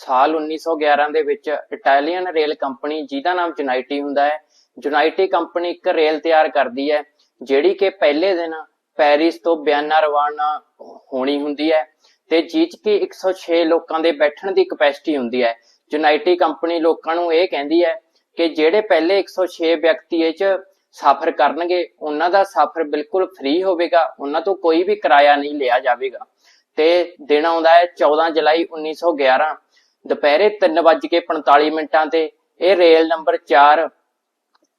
ਸਾਲ 1911 ਦੇ ਵਿੱਚ ਇਟਾਲੀਅਨ ਰੇਲ ਕੰਪਨੀ, ਜਿਹਦਾ ਨਾਮ ਜੁਨਾਈਟੀ ਹੁੰਦਾ ਹੈ ਜੁਨਾਈਟੀ ਕੰਪਨੀ ਇੱਕ ਰੇਲ ਤਿਆਰ ਕਰਦੀ ਹੈ, ਜਿਹੜੀ ਕਿ ਪਹਿਲੇ ਦਿਨ ਪੈਰਿਸ ਤੋਂ ਬਿਆਨਾ ਰਵਾਨਾ ਹੋਣੀ ਹੁੰਦੀ ਹੈ ਤੇ ਜਿਹ 'ਚ 106 ਲੋਕਾਂ ਦੇ ਬੈਠਣ ਦੀ ਕਪੈਸਿਟੀ ਹੁੰਦੀ ਹੈ। ਜੁਨਾਈਟੀ ਕੰਪਨੀ ਲੋਕਾਂ ਨੂੰ ਇਹ ਕਹਿੰਦੀ ਹੈ ਕਿ ਜਿਹੜੇ ਪਹਿਲੇ 106 ਵਿਅਕਤੀ ਇਹ 'ਚ ਸਫ਼ਰ ਕਰਨਗੇ, ਉਹਨਾਂ ਦਾ ਸਫ਼ਰ ਬਿਲਕੁਲ ਫ੍ਰੀ ਹੋਵੇਗਾ, ਉਹਨਾਂ ਤੋਂ ਕੋਈ ਵੀ ਕਿਰਾਇਆ ਨਹੀਂ ਲਿਆ ਜਾਵੇਗਾ। ਤੇ ਦਿਨ ਆਉਂਦਾ ਹੈ 14 ਜੁਲਾਈ 1911 ਦੁਪਹਿਰੇ 3:45 ਮਿੰਟਾਂ ਤੇ ਇਹ ਰੇਲ ਨੰਬਰ 4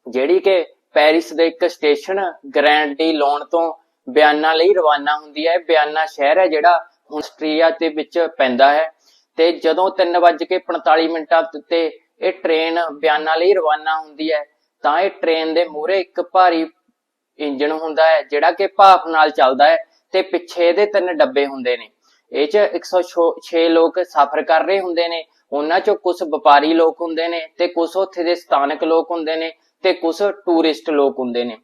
ਜਿਹੜੀ ਕਿ ਪੈਰਿਸ ਦੇ ਇੱਕ ਸਟੇਸ਼ਨ ਗ੍ਰੈਂਡ ਡੀ ਲੋਨ ਤੋਂ ਬਿਆਨਾ ਲਈ ਰਵਾਨਾ ਹੁੰਦੀ ਹੈ। ਬਿਆਨਾ ਸ਼ਹਿਰ ਹੈ ਜਿਹੜਾ ਹੁਣ ਆਸਟਰੀਆ ਦੇ ਵਿੱਚ ਪੈਂਦਾ ਹੈ ਤੇ ਜਦੋਂ 3:45 ਮਿੰਟਾਂ ਤੇ ਇਹ ਟ੍ਰੇਨ ਬਿਆਨਾ ਲਈ ਰਵਾਨਾ ਹੁੰਦੀ ਹੈ, ਤਾਂ ਇਹ ਟ੍ਰੇਨ ਦੇ ਮੂਹਰੇ ਇੱਕ ਭਾਰੀ ਇੰਜਣ ਹੁੰਦਾ ਹੈ, ਜਿਹੜਾ ਕਿ ਭਾਪ ਨਾਲ ਚੱਲਦਾ ਹੈ ਤੇ ਪਿੱਛੇ ਇਹਦੇ ਤਿੰਨ ਡੱਬੇ ਹੁੰਦੇ ਨੇ। ਇਹ ਚ 106 ਲੋਕ ਸਫ਼ਰ ਕਰ ਰਹੇ ਹੁੰਦੇ ਨੇ, ਉਹਨਾਂ ਚੋਂ ਕੁਝ ਵਪਾਰੀ ਲੋਕ ਹੁੰਦੇ ਨੇ ਤੇ ਕੁਝ ਉੱਥੇ ਦੇ ਸਥਾਨਕ ਲੋਕ ਹੁੰਦੇ ਨੇ ਤੇ ਕੁਝ ਟੂਰਿਸਟ ਲੋਕ ਹੁੰਦੇ ਨੇ।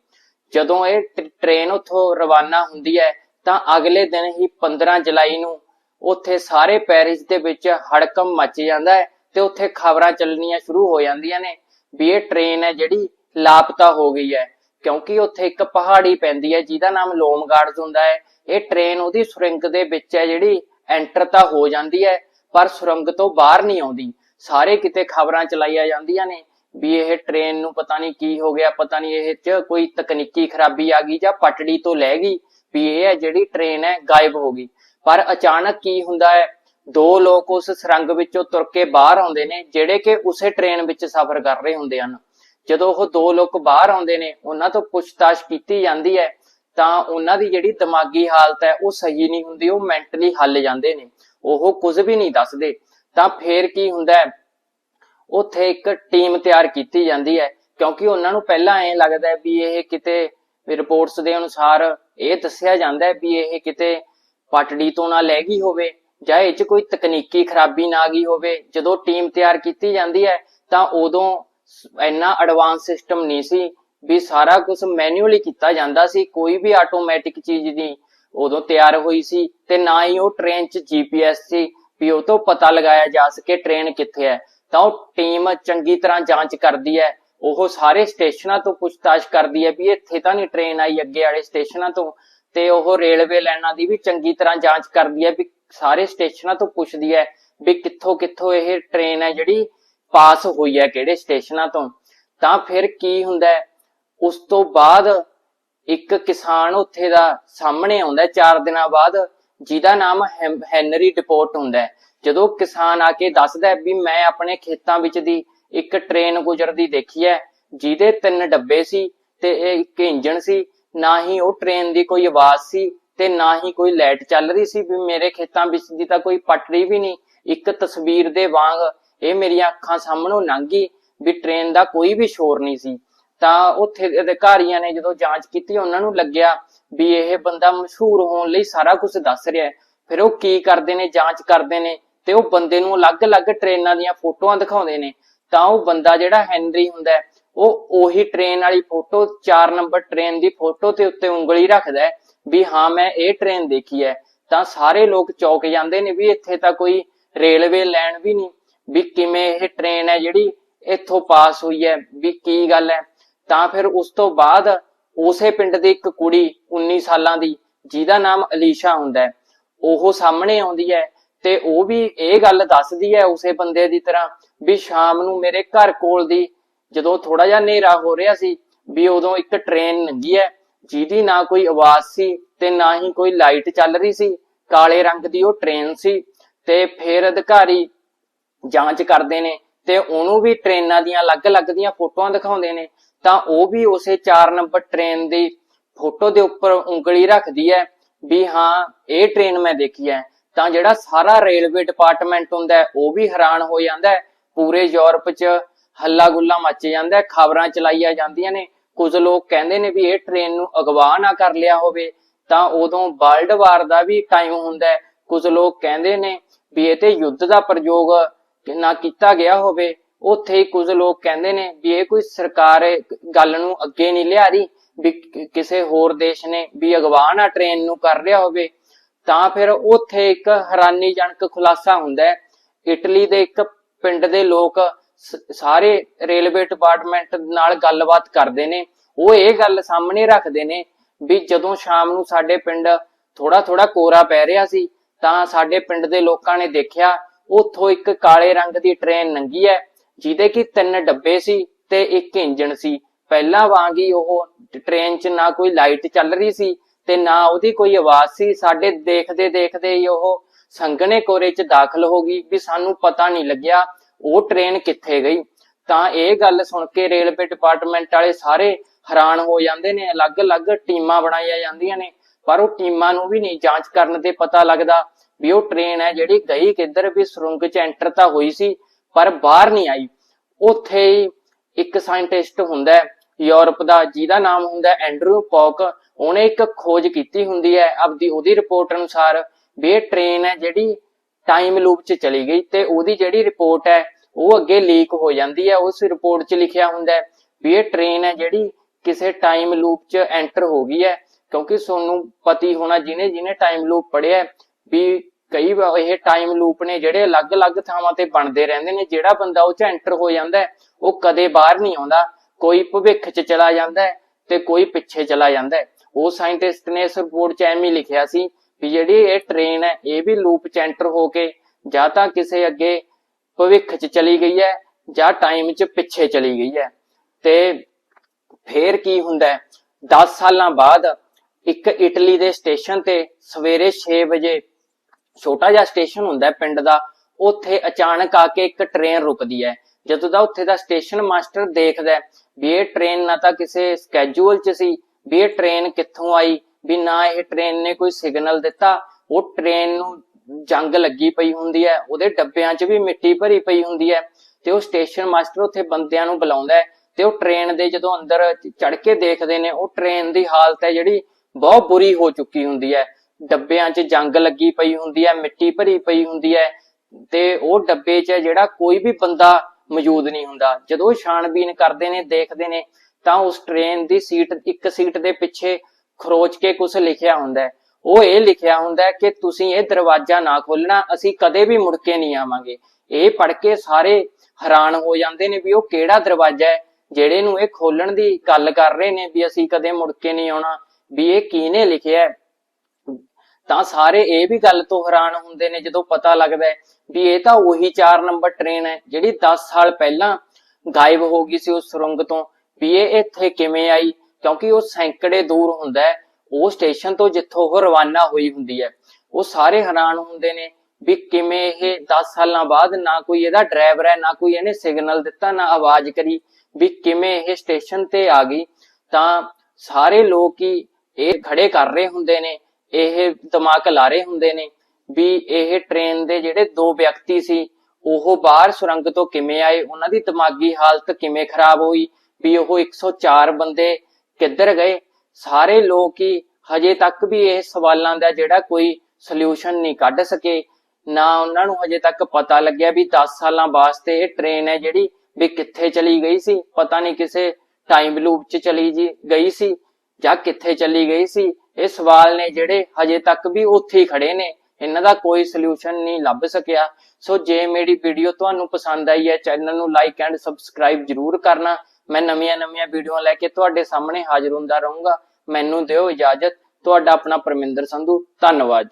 ਜਦੋਂ ਇਹ ਟ੍ਰੇਨ ਉੱਥੋਂ ਰਵਾਨਾ ਹੁੰਦੀ ਹੈ, ਤਾਂ ਅਗਲੇ ਦਿਨ ਹੀ 15 ਜੁਲਾਈ ਨੂੰ ਉੱਥੇ ਸਾਰੇ ਪੈਰਿਸ ਦੇ ਵਿੱਚ ਹੜਕਮ ਮੱਚ ਜਾਂਦਾ ਹੈ ਤੇ ਉੱਥੇ ਖਬਰਾਂ ਚੱਲਣੀਆਂ ਸ਼ੁਰੂ ਹੋ ਜਾਂਦੀਆਂ ਨੇ ਵੀ ਇਹ ਟ੍ਰੇਨ ਹੈ ਜਿਹੜੀ ਲਾਪਤਾ ਹੋ ਗਈ ਹੈ, ਕਿਉਂਕਿ ਉੱਥੇ ਇੱਕ ਪਹਾੜੀ ਪੈਂਦੀ ਹੈ ਜਿਹਦਾ ਨਾਮ ਲੋਮਗਾਰਡਸ ਹੁੰਦਾ ਹੈ। ਇਹ ਟ੍ਰੇਨ ਉਹਦੀ ਸੁਰੰਗ ਦੇ ਵਿੱਚ ਹੈ ਜਿਹੜੀ ਐਂਟਰ ਤਾਂ ਹੋ ਜਾਂਦੀ ਹੈ, ਪਰ ਸੁਰੰਗ ਤੋਂ ਬਾਹਰ ਨਹੀਂ ਆਉਂਦੀ। ਸਾਰੇ ਕਿਤੇ ਖਬਰਾਂ ਚਲਾਈਆਂ ਜਾਂਦੀਆਂ ਨੇ ਵੀ ਇਹ ਟ੍ਰੇਨ ਨੂੰ ਪਤਾ ਨਹੀਂ ਕੀ ਹੋ ਗਿਆ, ਪਤਾ ਨਹੀਂ ਇਹ ਚ ਕੋਈ ਤਕਨੀਕੀ ਖਰਾਬੀ ਆ ਗਈ ਜਾਂ ਪਟੜੀ ਤੋਂ ਲੈ ਗਈ ਵੀ ਇਹ ਹੈ ਜਿਹੜੀ ਟ੍ਰੇਨ ਹੈ, ਗਾਇਬ ਹੋ ਗਈ। ਪਰ ਅਚਾਨਕ ਕੀ ਹੁੰਦਾ ਹੈ, ਦੋ ਲੋਕ ਉਸ ਸੁਰੰਗ ਵਿੱਚੋਂ ਤੁਰ ਕੇ ਬਾਹਰ ਆਉਂਦੇ ਨੇ, ਜਿਹੜੇ ਕਿ ਉਸੇ ਟ੍ਰੇਨ ਵਿੱਚ ਸਫ਼ਰ ਕਰ ਰਹੇ ਹੁੰਦੇ ਹਨ। ਜਦੋਂ ਉਹ ਦੋ ਲੋਕ ਬਾਹਰ ਆਉਂਦੇ ਨੇ, ਉਹਨਾਂ ਤੋਂ ਪੁੱਛਤਾਛ ਕੀਤੀ ਜਾਂਦੀ ਹੈ ਤਾਂ ਉਹਨਾਂ ਦੀ ਜਿਹੜੀ ਦਿਮਾਗੀ ਹਾਲਤ ਹੈ ਉਹ ਸਹੀ ਨਹੀਂ ਹੁੰਦੀ, ਉਹ ਮੈਂਟਲੀ ਹੱਲ ਜਾਂਦੇ ਨੇ, ਉਹ ਕੁਝ ਵੀ ਨਹੀਂ ਦੱਸਦੇ। ਤਾਂ ਫੇਰ ਕੀ ਹੁੰਦਾ ਹੈ? ਉੱਥੇ ਇੱਕ ਟੀਮ ਤਿਆਰ ਕੀਤੀ ਜਾਂਦੀ ਹੈ, ਕਿਉਂਕਿ ਉਹਨਾਂ ਨੂੰ ਪਹਿਲਾਂ ਐਂ ਲੱਗਦਾ ਹੈ ਵੀ ਇਹ ਕਿਤੇ ਰਿਪੋਰਟਸ ਦੇ ਅਨੁਸਾਰ ਇਹ ਦੱਸਿਆ ਜਾਂਦਾ ਹੈ ਵੀ ਇਹ ਕਿਤੇ ਪਟੜੀ ਤੋਂ ਨਾ ਲੈ ਗਈ ਹੋਵੇ ਜਾਂ ਇਹ 'ਚ ਕੋਈ ਤਕਨੀਕੀ ਖਰਾਬੀ ਨਾ ਆ ਗਈ ਹੋਵੇ। ਜਦੋਂ ਟੀਮ ਤਿਆਰ ਕੀਤੀ ਜਾਂਦੀ ਹੈ, ਤਾਂ ਉਦੋਂ ਇੰਨਾ ਐਡਵਾਂਸ ਸਿਸਟਮ ਨਹੀਂ ਸੀ ਵੀ ਸਾਰਾ ਕੁਝ ਮੈਨੂਅਲੀ ਕੀਤਾ ਜਾਂਦਾ ਸੀ, ਕੋਈ ਵੀ ਆਟੋਮੈਟਿਕ ਚੀਜ਼ ਨਹੀਂ ਉਦੋਂ ਤਿਆਰ ਹੋਈ ਸੀ ਤੇ ਨਾ ਹੀ ਉਹ ਟ੍ਰੇਨ 'ਚ ਜੀਪੀਐਸ ਸੀ ਵੀ ਉਹ ਤੋਂ ਪਤਾ ਲਗਾਇਆ ਜਾ ਸਕੇ ਟ੍ਰੇਨ ਕਿੱਥੇ ਹੈ। ਤਾਂ ਉਹ ਟੀਮ ਚੰਗੀ ਤਰ੍ਹਾਂ ਜਾਂਚ ਕਰਦੀ ਹੈ, ਉਹ ਸਾਰੇ ਸਟੇਸ਼ਨਾਂ ਤੋਂ ਪੁੱਛਤਾਛ ਕਰਦੀ ਹੈ ਵੀ ਇੱਥੇ ਤਾਂ ਨਹੀਂ ਟ੍ਰੇਨ ਆਈ ਅੱਗੇ ਵਾਲੇ ਸਟੇਸ਼ਨਾਂ ਤੋਂ। ਤੇ ਉਹ ਰੇਲਵੇ ਲਾਈਨਾਂ ਦੀ ਵੀ ਚੰਗੀ ਤਰ੍ਹਾਂ ਜਾਂਚ ਕਰਦੀ ਹੈ ਵੀ ਸਾਰੇ ਸਟੇਸ਼ਨਾਂ ਤੋਂ ਪੁੱਛਦੀ ਹੈ ਵੀ ਕਿੱਥੋਂ ਕਿੱਥੋਂ ਇਹ ਟ੍ਰੇਨ ਹੈ ਜਿਹੜੀ ਪਾਸ ਹੋਈ ਹੈ ਕਿਹੜੇ ਸਟੇਸ਼ਨਾਂ ਤੋਂ। ਤਾਂ ਫਿਰ ਕੀ ਹੁੰਦਾ ਹੈ? ਉਸ ਤੋਂ ਬਾਅਦ ਇੱਕ ਕਿਸਾਨ ਉੱਥੇ ਦਾ ਸਾਹਮਣੇ ਆਉਂਦਾ ਚਾਰ ਦਿਨਾਂ ਬਾਅਦ, ਜਿਹਦਾ ਨਾਮ ਹੈਨਰੀ ਡਿਪੋਰਟ ਹੁੰਦਾ ਹੈ। ਜਦੋਂ ਕਿਸਾਨ ਆ ਕੇ ਦੱਸਦਾ ਵੀ ਮੈਂ ਆਪਣੇ ਖੇਤਾਂ ਵਿੱਚ ਦੀ ਇੱਕ ਟ੍ਰੇਨ ਗੁਜ਼ਰਦੀ ਦੇਖੀ ਹੈ, ਜਿਹਦੇ ਤਿੰਨ ਡੱਬੇ ਸੀ ਤੇ ਇਹ ਇੱਕ ਇੰਜਣ ਸੀ, ਨਾ ਹੀ ਉਹ ਟ੍ਰੇਨ ਦੀ ਕੋਈ ਆਵਾਜ਼ ਸੀ ਤੇ ਨਾ ਹੀ ਕੋਈ ਲਾਈਟ ਚੱਲ ਰਹੀ ਸੀ ਵੀ ਮੇਰੇ ਖੇਤਾਂ ਵਿੱਚ ਦੀ ਤਾਂ ਕੋਈ ਪਟੜੀ ਵੀ ਨਹੀਂ। ਇੱਕ ਤਸਵੀਰ ਦੇ ਵਾਂਗ ਇਹ ਮੇਰੀਆਂ ਅੱਖਾਂ ਸਾਹਮਣੋਂ ਲੰਘੀ ਵੀ ਟ੍ਰੇਨ ਦਾ ਕੋਈ ਵੀ ਸ਼ੋਰ ਨਹੀਂ ਸੀ। ਤਾਂ ਉੱਥੇ ਅਧਿਕਾਰੀਆਂ ਨੇ ਜਦੋਂ ਜਾਂਚ ਕੀਤੀ, ਉਹਨਾਂ ਨੂੰ ਲੱਗਿਆ ਵੀ ਇਹ ਬੰਦਾ ਮਸ਼ਹੂਰ ਹੋਣ ਲਈ ਸਾਰਾ ਕੁਝ ਦੱਸ ਰਿਹਾ ਹੈ। ਫਿਰ ਉਹ ਕੀ ਕਰਦੇ ਨੇ, ਜਾਂਚ ਕਰਦੇ ਨੇ ਤੇ ਉਹ ਬੰਦੇ ਨੂੰ ਅਲੱਗ-ਅਲੱਗ ਟ੍ਰੇਨਾਂ ਦੀਆਂ ਫੋਟੋਆਂ ਦਿਖਾਉਂਦੇ ਨੇ। ਤਾਂ ਉਹ ਬੰਦਾ ਜਿਹੜਾ ਹੈਨਰੀ ਹੁੰਦਾ ਉਹ ਉਹੀ ਟ੍ਰੇਨ ਵਾਲੀ ਫੋਟੋ 4 ਨੰਬਰ ਟ੍ਰੇਨ ਦੀ ਫੋਟੋ ਤੇ ਉੱਤੇ ਉਂਗਲੀ ਰੱਖਦਾ ਵੀ ਹਾਂ, ਮੈਂ ਇਹ ਟ੍ਰੇਨ ਦੇਖੀ ਹੈ। ਤਾਂ ਸਾਰੇ ਲੋਕ ਚੌਕ ਜਾਂਦੇ ਨੇ ਵੀ ਇੱਥੇ ਤਾਂ ਕੋਈ ਰੇਲਵੇ ਲਾਈਨ ਵੀ ਨਹੀਂ, ਵੀ ਕਿਵੇਂ ਇਹ ਟ੍ਰੇਨ ਹੈ ਜਿਹੜੀ ਇੱਥੋਂ ਪਾਸ ਹੋਈ ਹੈ, ਵੀ ਕੀ ਗੱਲ ਹੈ। ਤਾਂ ਫਿਰ ਉਸ ਤੋਂ ਬਾਅਦ ਉਸੇ ਪਿੰਡ ਦੀ ਇੱਕ ਕੁੜੀ 19 ਸਾਲਾਂ ਦੀ, ਜਿਹਦਾ ਨਾਮ ਅਲੀਸ਼ਾ ਹੁੰਦਾ ਹੈ, ਉਹ ਸਾਹਮਣੇ ਆਉਂਦੀ ਹੈ ਤੇ ਉਹ ਵੀ ਇਹ ਗੱਲ ਦੱਸਦੀ ਹੈ ਉਸੇ ਬੰਦੇ ਦੀ ਤਰ੍ਹਾਂ ਵੀ ਸ਼ਾਮ ਨੂੰ ਮੇਰੇ ਘਰ ਕੋਲ ਦੀ ਜਦੋਂ ਥੋੜਾ ਜਿਹਾ ਹਨੇਰਾ ਹੋ ਰਿਹਾ ਸੀ ਵੀ ਉਦੋਂ ਇੱਕ ਟ੍ਰੇਨ ਲੰਘੀ ਹੈ, ਜਿਹਦੀ ਨਾ ਕੋਈ ਆਵਾਜ਼ ਸੀ ਤੇ ਨਾ ਹੀ ਕੋਈ ਲਾਈਟ ਚੱਲ ਰਹੀ ਸੀ, ਕਾਲੇ ਰੰਗ ਦੀ ਉਹ ਟ੍ਰੇਨ ਸੀ ਤੇ ਫਿਰ ਅਧਿਕਾਰੀ ਜਾਂਚ ਕਰਦੇ ਨੇ ਤੇ ਉਹਨੂੰ ਵੀ ਟ੍ਰੇਨਾਂ ਦੀਆਂ ਅਲੱਗ-ਅਲੱਗ ਦੀਆਂ ਫੋਟੋਆਂ ਦਿਖਾਉਂਦੇ ਨੇ ਤਾਂ ਉਹ ਵੀ ਉਸੇ 4 ਨੰਬਰ ਟ੍ਰੇਨ ਦੀ ਫੋਟੋ ਦੇ ਉੱਪਰ ਉਂਗਲੀ ਰੱਖਦੀ ਹੈ ਵੀ ਹਾਂ, ਇਹ ਟ੍ਰੇਨ ਮੈਂ ਦੇਖੀ ਹੈ। ਤਾਂ ਜਿਹੜਾ ਸਾਰਾ ਰੇਲਵੇ ਡਿਪਾਰਟਮੈਂਟ ਹੁੰਦਾ ਉਹ ਵੀ ਹੈਰਾਨ ਹੋ ਜਾਂਦਾ ਹੈ। ਪੂਰੇ ਯੂਰਪ 'ਚ ਹੱਲਾ ਗੁੱਲਾ ਮੱਚ ਜਾਂਦਾ ਖਬਰਾਂ ਚਲਾਈਆਂ ਜਾਂਦੀਆਂ ਨੇ। ਕੁਝ ਲੋਕ ਕਹਿੰਦੇ ਨੇ ਵੀ ਇਹ ਟ੍ਰੇਨ ਨੂੰ ਅਗਵਾ ਨਾ ਕਰ ਲਿਆ ਹੋਵੇ। ਤਾਂ ਉਦੋਂ ਵਰਲਡ ਵਾਰ ਦਾ ਵੀ ਟਾਈਮ ਹੁੰਦਾ ਹੈ। ਕੁਝ ਲੋਕ ਕਹਿੰਦੇ ਨੇ ਵੀ ਇਹ ਤੇ ਯੁੱਧ ਦਾ ਪ੍ਰਯੋਗ ਨਾ ਕੀਤਾ ਗਿਆ ਹੋਵੇ। ਉੱਥੇ ਹੀ ਕੁਝ ਲੋਕ ਕਹਿੰਦੇ ਨੇ ਵੀ ਇਹ ਕੋਈ ਸਰਕਾਰ ਗੱਲ ਨੂੰ ਅੱਗੇ ਨਹੀਂ ਲਿਆ ਰਹੀ, ਵੀ ਕਿਸੇ ਹੋਰ ਦੇਸ਼ ਨੇ ਵੀ ਅਗਵਾ ਨਾ ਟ੍ਰੇਨ ਨੂੰ ਕਰ ਰਿਹਾ ਹੋਵੇ, ਤਾਂ ਫਿਰ ਉੱਥੇ ਇੱਕ ਹੈਰਾਨੀਜਨਕ ਖੁਲਾਸਾ ਹੁੰਦਾ ਹੈ। ਇਟਲੀ ਦੇ ਇੱਕ ਪਿੰਡ ਦੇ ਲੋਕ ਸਾਰੇ ਰੇਲਵੇ ਡਿਪਾਰਟਮੈਂਟ ਨਾਲ ਗੱਲਬਾਤ ਕਰਦੇ ਨੇ। ਉਹ ਇਹ ਗੱਲ ਸਾਹਮਣੇ ਰੱਖਦੇ ਨੇ ਵੀ ਜਦੋਂ ਸ਼ਾਮ ਨੂੰ ਸਾਡੇ ਪਿੰਡ ਥੋੜਾ ਥੋੜਾ ਕੋਰਾ ਪੈ ਰਿਹਾ ਸੀ, ਤਾਂ ਸਾਡੇ ਪਿੰਡ ਦੇ ਲੋਕਾਂ ਨੇ ਦੇਖਿਆ, ਉੱਥੋਂ ਇੱਕ ਕਾਲੇ ਰੰਗ ਦੀ ਟ੍ਰੇਨ ਲੰਘੀ ਹੈ। ਜਿਹਦੇ ਕਿ ਤਿੰਨ ਡੱਬੇ ਸੀ ਤੇ ਇੱਕ ਇੰਜਣ ਸੀ। ਪਹਿਲਾਂ ਵਾਂਗ ਹੀ ਉਹ ਟ੍ਰੇਨ 'ਚ ਨਾ ਕੋਈ ਲਾਈਟ ਚੱਲ ਰਹੀ ਸੀ ਤੇ ਨਾ ਉਹਦੀ ਕੋਈ ਆਵਾਜ਼ ਸੀ। ਸਾਡੇ ਦੇਖਦੇ ਦੇਖਦੇ ਹੀ ਉਹ ਸੰਘਣੇ ਕੋਰੇ 'ਚ ਦਾਖਲ ਹੋ ਗਈ ਵੀ ਸਾਨੂੰ ਪਤਾ ਨਹੀਂ ਲੱਗਿਆ ਉਹ ਟ੍ਰੇਨ ਕਿੱਥੇ ਗਈ। ਤਾਂ ਇਹ ਗੱਲ ਸੁਣ ਕੇ ਰੇਲਵੇ ਡਿਪਾਰਟਮੈਂਟ ਵਾਲੇ ਸਾਰੇ ਹੈਰਾਨ ਹੋ ਜਾਂਦੇ ਨੇ। ਅਲੱਗ-ਅਲੱਗ ਟੀਮਾਂ ਬਣਾਈਆਂ ਜਾਂਦੀਆਂ ਨੇ। ਪਰ ਉਹ ਟੀਮਾਂ ਨੂੰ ਵੀ ਨਹੀਂ ਜਾਂਚ ਕਰਨ ਤੇ ਪਤਾ ਲੱਗਦਾ ਵੀ ਉਹ ਟ੍ਰੇਨ ਹੈ ਜਿਹੜੀ ਗਈ ਕਿੱਧਰ, ਵੀ ਸੁਰੰਗ 'ਚ ਐਂਟਰ ਤਾਂ ਹੋਈ ਸੀ। ਪਰ ਬਾਹਰ ਨਹੀਂ ਆਈ। ਉੱਥੇ ਇੱਕ ਸਾਇੰਟਿਸਟ ਹੁੰਦਾ ਹੈ, ਯੂਰਪ ਦਾ, ਜਿਹਦਾ ਨਾਮ ਹੁੰਦਾ ਹੈ ਐਂਡਰੂ ਪੌਕ। ਉਹਨੇ ਇੱਕ ਖੋਜ ਕੀਤੀ ਹੁੰਦੀ ਹੈ, ਆਪਦੀ ਉਹਦੀ ਰਿਪੋਰਟ ਅਨੁਸਾਰ ਵੀ ਇਹ ਟ੍ਰੇਨ ਹੈ ਜਿਹੜੀ ਟਾਈਮ ਲੂਪ 'ਚ ਚਲੀ ਗਈ ਤੇ ਉਹਦੀ ਜਿਹੜੀ ਰਿਪੋਰਟ ਹੈ, ਉਹ ਅੱਗੇ ਲੀਕ ਹੋ ਜਾਂਦੀ ਹੈ। ਉਸ ਰਿਪੋਰਟ 'ਚ ਲਿਖਿਆ ਹੁੰਦਾ ਹੈ ਵੀ ਇਹ ਟ੍ਰੇਨ ਹੈ ਜਿਹੜੀ ਕਿਸੇ ਟਾਈਮ ਲੂਪ 'ਚ ਐਂਟਰ ਹੋ ਗਈ ਹੈ, ਕਿਉਂਕਿ ਤੁਹਾਨੂੰ ਪਤੀ ਹੋਣਾ, ਜਿਹਨੇ ਜਿਹਨੇ ਟਾਈਮ ਲੂਪ ਪੜਿਆ ਵੀ ਕਈ ਵਾਰ ਇਹ ਟਾਈਮ ਲੂਪ ਨੇ ਜਿਹੜੇ ਅਲੱਗ-ਅਲੱਗ ਥਾਵਾਂ ਤੇ ਬਣਦੇ ਰਹਿੰਦੇ ਨੇ, ਜਿਹੜਾ ਬੰਦਾ ਉਹ 'ਚ ਐਂਟਰ ਹੋ ਜਾਂਦਾ ਉਹ ਕਦੇ ਬਾਹਰ ਨਹੀਂ ਆਉਂਦਾ, ਕੋਈ ਭਵਿੱਖ 'ਚ ਚਲਾ ਜਾਂਦਾ ਤੇ ਕੋਈ ਪਿੱਛੇ ਚਲਾ ਜਾਂਦਾ ਉਹ ਸਾਇੰਟਿਸਟ ਨੇ ਇਸ ਰਿਪੋਰਟ 'ਚ ਐਵੇਂ ਲਿਖਿਆ ਸੀ ਵੀ ਜਿਹੜੀ ਇਹ ਟ੍ਰੇਨ ਹੈ, ਇਹ ਵੀ ਲੂਪ 'ਚ ਐਂਟਰ ਹੋ ਕੇ ਜਾਂ ਤਾਂ ਕਿਸੇ ਅੱਗੇ ਭਵਿੱਖ 'ਚ ਚਲੀ ਗਈ ਹੈ ਜਾਂ ਟਾਈਮ 'ਚ ਪਿੱਛੇ ਚਲੀ ਗਈ ਹੈ। ਤੇ ਫੇਰ ਕੀ ਹੁੰਦਾ ਹੈ? 10 ਸਾਲਾਂ ਬਾਅਦ ਇੱਕ ਇਟਲੀ ਦੇ ਸਟੇਸ਼ਨ ਤੇ ਸਵੇਰੇ 6 ਵਜੇ ਛੋਟਾ ਜਿਹਾ ਸਟੇਸ਼ਨ ਹੁੰਦਾ ਪਿੰਡ ਦਾ, ਉੱਥੇ ਅਚਾਨਕ ਆ ਕੇ ਇੱਕ ਟ੍ਰੇਨ ਰੁਕਦੀ ਹੈ। ਜਦੋਂ ਦਾ ਉੱਥੇ ਦਾ ਸਟੇਸ਼ਨ ਮਾਸਟਰ ਦੇਖਦਾ ਵੀ ਇਹ ਟ੍ਰੇਨ ਨਾ ਤਾਂ ਕਿਸੇ ਸਕੇਜੂਲ 'ਚ ਸੀ, ਵੀ ਇਹ ਟ੍ਰੇਨ ਕਿੱਥੋਂ ਆਈ, ਵੀ ਨਾ ਇਹ ਟ੍ਰੇਨ ਨੇ ਕੋਈ ਸਿਗਨਲ ਦਿੱਤਾ, ਉਹ ਟ੍ਰੇਨ ਨੂੰ ਜੰਗ ਲੱਗੀ ਪਈ ਹੁੰਦੀ ਹੈ, ਉਹਦੇ ਡੱਬਿਆਂ 'ਚ ਵੀ ਮਿੱਟੀ ਭਰੀ ਪਈ ਹੁੰਦੀ ਹੈ ਤੇ ਉਹ ਸਟੇਸ਼ਨ ਮਾਸਟਰ ਉੱਥੇ ਬੰਦਿਆਂ ਨੂੰ ਬੁਲਾਉਂਦਾ ਹੈ ਤੇ ਉਹ ਟ੍ਰੇਨ ਦੇ ਜਦੋਂ ਅੰਦਰ ਚੜ ਕੇ ਦੇਖਦੇ ਨੇ, ਉਹ ਟ੍ਰੇਨ ਦੀ ਹਾਲਤ ਹੈ ਜਿਹੜੀ ਬਹੁਤ ਬੁਰੀ ਹੋ ਚੁੱਕੀ ਹੁੰਦੀ ਹੈ। ਡੱਬਿਆਂ 'ਚ ਜੰਗ ਲੱਗੀ ਪਈ ਹੁੰਦੀ ਹੈ, ਮਿੱਟੀ ਭਰੀ ਪਈ ਹੁੰਦੀ ਹੈ ਤੇ ਉਹ ਡੱਬੇ 'ਚ ਜਿਹੜਾ ਕੋਈ ਵੀ ਬੰਦਾ ਮੌਜੂਦ ਨਹੀਂ ਹੁੰਦਾ। ਜਦੋਂ ਉਹ ਛਾਣਬੀਨ ਕਰਦੇ ਨੇ, ਦੇਖਦੇ ਨੇ, ਤਾਂ ਉਸ ਟ੍ਰੇਨ ਦੀ ਸੀਟ ਇੱਕ ਸੀਟ ਦੇ ਪਿੱਛੇ ਖਰੋਚ ਕੇ ਕੁਝ ਲਿਖਿਆ ਹੁੰਦਾ ਹੈ। ਉਹ ਇਹ ਲਿਖਿਆ ਹੁੰਦਾ ਹੈ ਕਿ ਤੁਸੀਂ ਇਹ ਦਰਵਾਜ਼ਾ ਨਾ ਖੋਲਣਾ ਅਸੀਂ ਕਦੇ ਵੀ ਮੁੜ ਕੇ ਨਹੀਂ ਆਵਾਂਗੇ। ਇਹ ਪੜ ਕੇ ਸਾਰੇ ਹੈਰਾਨ ਹੋ ਜਾਂਦੇ ਨੇ ਵੀ ਉਹ ਕਿਹੜਾ ਦਰਵਾਜ਼ਾ ਹੈ, ਜਿਹੜੇ ਨੂੰ ਇਹ ਖੋਲਣ ਦੀ ਗੱਲ ਕਰ ਰਹੇ ਨੇ ਵੀ ਅਸੀਂ ਕਦੇ ਮੁੜ ਕੇ ਨਹੀਂ ਆਉਣਾ। ਵੀ ਇਹ ਕਿਹਨੇ ਲਿਖਿਆ ਹੈ? ਤਾਂ ਸਾਰੇ ਇਹ ਵੀ ਗੱਲ ਤੋਂ ਹੈਰਾਨ ਹੁੰਦੇ ਨੇ ਜਦੋਂ ਪਤਾ ਲੱਗਦਾ ਹੈ ਵੀ ਇਹ ਤਾਂ ਉਹੀ 4 ਨੰਬਰ ਟ੍ਰੇਨ ਹੈ, ਜਿਹੜੀ 10 ਸਾਲ ਪਹਿਲਾਂ ਗਾਇਬ ਹੋ ਗਈ ਸੀ ਉਸ ਸੁਰੰਗ ਤੋਂ। ਵੀ ਇਹ ਇੱਥੇ ਕਿਵੇਂ ਆਈ? ਕਿਉਂਕਿ ਉਹ ਸੈਂਕੜੇ ਦੂਰ ਹੁੰਦਾ ਹੈ, ਉਹ ਸਟੇਸ਼ਨ ਤੋਂ ਜਿੱਥੋਂ ਉਹ ਰਵਾਨਾ ਹੋਈ ਹੁੰਦੀ ਹੈ। ਉਹ ਸਾਰੇ ਹੈਰਾਨ ਹੁੰਦੇ ਨੇ ਵੀ ਕਿਵੇਂ ਇਹ 10 ਸਾਲਾਂ ਬਾਅਦ ਨਾ ਕੋਈ ਇਹਦਾ ਡਰਾਈਵਰ ਹੈ, ਨਾ ਕੋਈ ਇਹਨੇ ਸਿਗਨਲ ਦਿੱਤਾ, ਨਾ ਆਵਾਜ਼ ਕਰੀ ਵੀ ਕਿਵੇਂ ਇਹ ਸਟੇਸ਼ਨ ਤੇ ਆ ਗਈ। ਤਾਂ ਸਾਰੇ ਲੋਕ ਹੀ ਇਹ ਖੜੇ ਕਰ ਰਹੇ ਹੁੰਦੇ ਨੇ ਇਹ ਦਿਮਾਗ ਲਾਰੇ ਹੁੰਦੇ ਨੇ ਵੀ ਇਹ ਟ੍ਰੇਨ ਦੇ ਜਿਹੜੇ ਦੋ ਵਿਅਕਤੀ ਸੀ, ਉਹ ਬਾਹਰ ਸੁਰੰਗ ਤੋਂ ਕਿਵੇਂ ਆਏ, ਉਹਨਾਂ ਦੀ ਦਿਮਾਗੀ ਹਾਲਤ ਕਿਵੇਂ ਖਰਾਬ ਹੋਈ, ਵੀ ਉਹ 104 ਬੰਦੇ ਕਿੱਧਰ ਗਏ। ਸਾਰੇ ਲੋਕ ਹੀ ਹਜੇ ਤੱਕ ਵੀ ਇਹ ਸਵਾਲਾਂ ਦਾ ਜਿਹੜਾ ਕੋਈ ਸੋਲੂਸ਼ਨ ਨਹੀਂ ਕੱਢ ਸਕੇ। ਨਾ ਉਹਨਾਂ ਨੂੰ ਹਜੇ ਤੱਕ ਪਤਾ ਲੱਗਿਆ ਵੀ 10 ਸਾਲਾਂ ਵਾਸਤੇ ਇਹ ਟ੍ਰੇਨ ਹੈ ਜਿਹੜੀ, ਵੀ ਕਿੱਥੇ ਚਲੀ ਗਈ ਸੀ। ਪਤਾ ਨਹੀਂ ਕਿਸੇ ਟਾਈਮ ਲੂਪ 'ਚ ਚਲੀ ਜੀ, ਗਈ ਸੀ ਜਾਂ ਕਿੱਥੇ ਚਲੀ ਗਈ ਸੀ। ਇਹ ਸਵਾਲ ਨੇ ਜਿਹੜੇ ਹਜੇ ਤੱਕ ਵੀ ਉੱਥੇ ਹੀ ਖੜੇ ਨੇ। ਇਹਨਾਂ ਦਾ ਕੋਈ ਸੋਲੂਸ਼ਨ ਨਹੀਂ ਲੱਭ ਸਕਿਆ। ਸੋ ਜੇ ਮੇਰੀ ਵੀਡੀਓ ਤੁਹਾਨੂੰ ਪਸੰਦ ਆਈ ਹੈ ਚੈਨਲ ਨੂੰ ਲਾਈਕ ਐਂਡ ਸਬਸਕ੍ਰਾਈਬ ਜਰੂਰ ਕਰਨਾ। ਮੈਂ ਨਵੀਆਂ-ਨਵੀਆਂ ਵੀਡੀਓ ਲੈ ਕੇ ਤੁਹਾਡੇ ਸਾਹਮਣੇ ਹਾਜ਼ਰ ਹੁੰਦਾ ਰਹੂੰਗਾ। ਮੈਨੂੰ ਦਿਓ ਇਜਾਜ਼ਤ। ਤੁਹਾਡਾ ਆਪਣਾ ਪਰਮਿੰਦਰ ਸੰਧੂ। ਧੰਨਵਾਦ